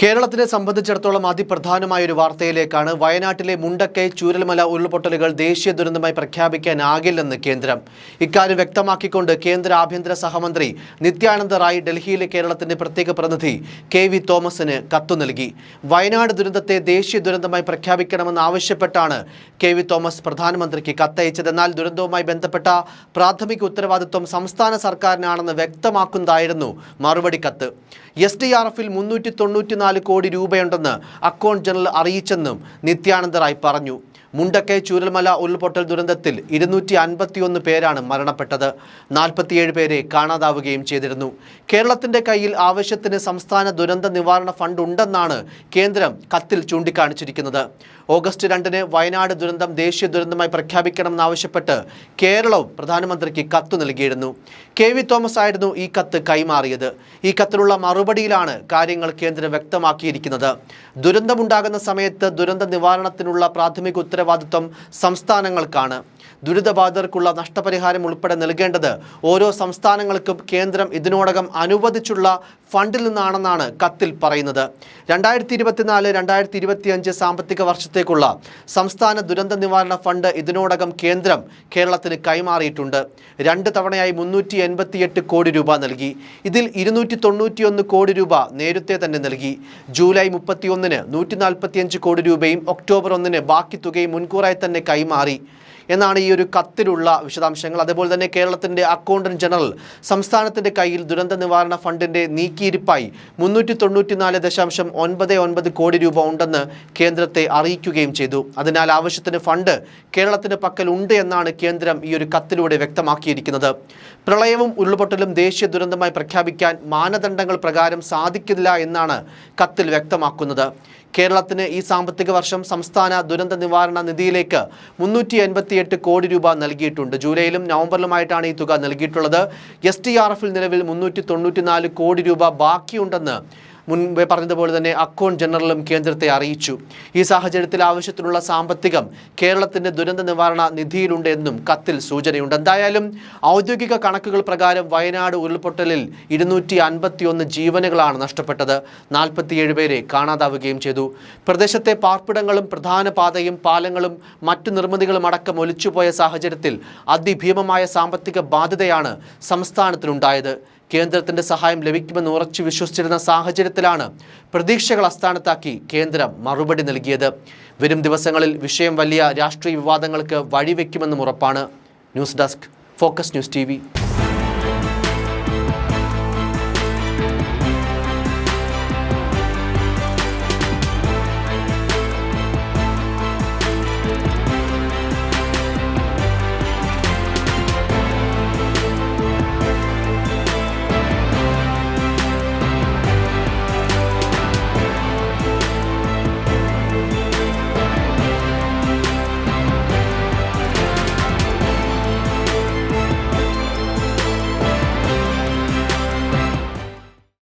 കേരളത്തിനെ സംബന്ധിച്ചിടത്തോളം അതിപ്രധാനമായ ഒരു വാർത്തയിലേക്കാണ് വയനാട്ടിലെ മുണ്ടക്കൈ ചൂരൽമല ഉരുൾപൊട്ടലുകൾ ദേശീയ ദുരന്തമായി പ്രഖ്യാപിക്കാനാകില്ലെന്ന് കേന്ദ്രം. ഇക്കാര്യം വ്യക്തമാക്കിക്കൊണ്ട് കേന്ദ്ര ആഭ്യന്തര സഹമന്ത്രി നിത്യാനന്ദ റായ് ഡൽഹിയിലെ കേരളത്തിന്റെ പ്രത്യേക പ്രതിനിധി കെ വി തോമസിന് കത്തു നൽകി. വയനാട് ദുരന്തത്തെ ദേശീയ ദുരന്തമായി പ്രഖ്യാപിക്കണമെന്ന് ആവശ്യപ്പെട്ടാണ് കെ വി തോമസ് പ്രധാനമന്ത്രിക്ക് കത്തയച്ചത് എന്നാൽ ദുരന്തവുമായി ബന്ധപ്പെട്ട പ്രാഥമിക ഉത്തരവാദിത്വം സംസ്ഥാന സർക്കാരിനാണെന്ന് വ്യക്തമാക്കുന്നതായിരുന്നു മറുപടി കത്ത്. എസ് ഡി ആർ എഫിൽ മുന്നൂറ്റി കോടി രൂപയുണ്ടെന്ന് അക്കൗണ്ട് ജനറൽ അറിയിച്ചെന്നും നിത്യാനന്ദ റായ് പറഞ്ഞു. മുണ്ടക്കൈ ചൂരൽമല ഉരുൾപൊട്ടൽ ദുരന്തത്തിൽ ഇരുന്നൂറ്റി അൻപത്തിയൊന്ന് പേരാണ് മരണപ്പെട്ടത്. നാൽപ്പത്തിയേഴ് പേരെ കാണാതാവുകയും ചെയ്തിരുന്നു. കേരളത്തിന്റെ കയ്യിൽ ആവശ്യത്തിന് സംസ്ഥാന ദുരന്ത നിവാരണ ഫണ്ട് ഉണ്ടെന്നാണ് കേന്ദ്രം കത്തിൽ ചൂണ്ടിക്കാണിച്ചിരിക്കുന്നത്. ഓഗസ്റ്റ് രണ്ടിന് വയനാട് ദുരന്തം ദേശീയ ദുരന്തമായി പ്രഖ്യാപിക്കണമെന്നാവശ്യപ്പെട്ട് കേരളവും പ്രധാനമന്ത്രിക്ക് കത്ത് നൽകിയിരുന്നു. കെ വി തോമസ് ആയിരുന്നു ഈ കത്ത് കൈമാറിയത്. ഈ കത്തിലുള്ള മറുപടിയിലാണ് കാര്യങ്ങൾ കേന്ദ്രം വ്യക്തമാക്കിയിരിക്കുന്നത്. ദുരന്തമുണ്ടാകുന്ന സമയത്ത് ദുരന്ത നിവാരണത്തിനുള്ള പ്രാഥമിക ഉത്തരവാദിത്വം സംസ്ഥാനങ്ങൾക്കാണ്. ദുരിതബാധിതർക്കുള്ള നഷ്ടപരിഹാരം ഉൾപ്പെടെ നൽകേണ്ടത് ഓരോ സംസ്ഥാനങ്ങൾക്കും കേന്ദ്രം ഇതിനോടകം അനുവദിച്ചുള്ള ഫണ്ടിൽ നിന്നാണെന്നാണ് കത്തിൽ പറയുന്നത്. രണ്ടായിരത്തി ഇരുപത്തിനാല് രണ്ടായിരത്തി ഇരുപത്തിയഞ്ച് സാമ്പത്തിക വർഷത്തേക്കുള്ള സംസ്ഥാന ദുരന്ത നിവാരണ ഫണ്ട് ഇതിനോടകം കേന്ദ്രം കേരളത്തിന് കൈമാറിയിട്ടുണ്ട്. രണ്ട് തവണയായി മുന്നൂറ്റി എൺപത്തിയെട്ട് കോടി രൂപ നൽകി. ഇതിൽ ഇരുന്നൂറ്റി തൊണ്ണൂറ്റിയൊന്ന് കോടി രൂപ നേരത്തെ തന്നെ നൽകി. ജൂലൈ മുപ്പത്തിയൊന്നിന് നൂറ്റി നാൽപ്പത്തിയഞ്ച് കോടി രൂപയും ഒക്ടോബർ ഒന്നിന് ബാക്കി തുകയും മുൻകൂറായി തന്നെ കൈമാറി എന്നാണ് ഈ ഒരു കത്തിലുള്ള വിശദാംശങ്ങൾ. അതുപോലെ തന്നെ കേരളത്തിന്റെ അക്കൗണ്ടന്റ് ജനറൽ സംസ്ഥാനത്തിന്റെ കയ്യിൽ ദുരന്ത നിവാരണ ഫണ്ടിന്റെ നീക്കിയിരിപ്പായി മുന്നൂറ്റി തൊണ്ണൂറ്റിനാല് ദശാംശം ഒൻപത് ഒൻപത് കോടി രൂപ ഉണ്ടെന്ന് കേന്ദ്രത്തെ അറിയിക്കുകയും ചെയ്തു. അതിനാൽ ആവശ്യത്തിന് ഫണ്ട് കേരളത്തിന് പക്കൽ ഉണ്ട് എന്നാണ് കേന്ദ്രം ഈ ഒരു കത്തിലൂടെ വ്യക്തമാക്കിയിരിക്കുന്നത്. പ്രളയവും ഉരുൾപൊട്ടലും ദേശീയ ദുരന്തമായി പ്രഖ്യാപിക്കാൻ മാനദണ്ഡങ്ങൾ പ്രകാരം സാധിക്കില്ല എന്നാണ് കത്തിൽ വ്യക്തമാക്കുന്നത്. കേരളത്തിന് ഈ സാമ്പത്തിക വർഷം സംസ്ഥാന ദുരന്ത നിവാരണ നിധിയിലേക്ക് മുന്നൂറ്റി എൺപത്തിയെട്ട് കോടി രൂപ നൽകിയിട്ടുണ്ട്. ജൂലൈയിലും നവംബറിലുമായിട്ടാണ് ഈ തുക നൽകിയിട്ടുള്ളത്. എസ് ടി ആർ എഫിൽ നിലവിൽ മുന്നൂറ്റി തൊണ്ണൂറ്റിനാല് കോടി രൂപ ബാക്കിയുണ്ടെന്ന് മുൻപേ പറഞ്ഞതുപോലെ തന്നെ അക്കൗണ്ട് ജനറലും കേന്ദ്രത്തെ അറിയിച്ചു. ഈ സാഹചര്യത്തിൽ ആവശ്യത്തിനുള്ള സാമ്പത്തികം കേരളത്തിന്റെ ദുരന്ത നിവാരണ നിധിയിലുണ്ട് എന്നും കത്തിൽ സൂചനയുണ്ട്. എന്തായാലും ഔദ്യോഗിക കണക്കുകൾ പ്രകാരം വയനാട് ഉരുൾപൊട്ടലിൽ ഇരുന്നൂറ്റി അൻപത്തിയൊന്ന് ജീവനുകളാണ് നഷ്ടപ്പെട്ടത്. നാൽപ്പത്തിയേഴ് പേരെ കാണാതാവുകയും ചെയ്തു. പ്രദേശത്തെ പാർപ്പിടങ്ങളും പ്രധാന പാതയും പാലങ്ങളും മറ്റു നിർമ്മിതികളും അടക്കം ഒലിച്ചുപോയ സാഹചര്യത്തിൽ അതിഭീമമായ സാമ്പത്തിക ബാധ്യതയാണ് സംസ്ഥാനത്തിനുണ്ടായത്. കേന്ദ്രത്തിന്റെ സഹായം ലഭിക്കുമെന്ന് ഉറച്ചു വിശ്വസിച്ചിരുന്ന സാഹചര്യത്തിലാണ് പ്രതീക്ഷകൾ അസ്ഥാനത്താക്കി കേന്ദ്രം മറുപടി നൽകിയത്. വരും ദിവസങ്ങളിൽ വിഷയം വലിയ രാഷ്ട്രീയ വിവാദങ്ങൾക്ക് വഴിവെക്കുമെന്നും ഉറപ്പാണ്. News desk focus news T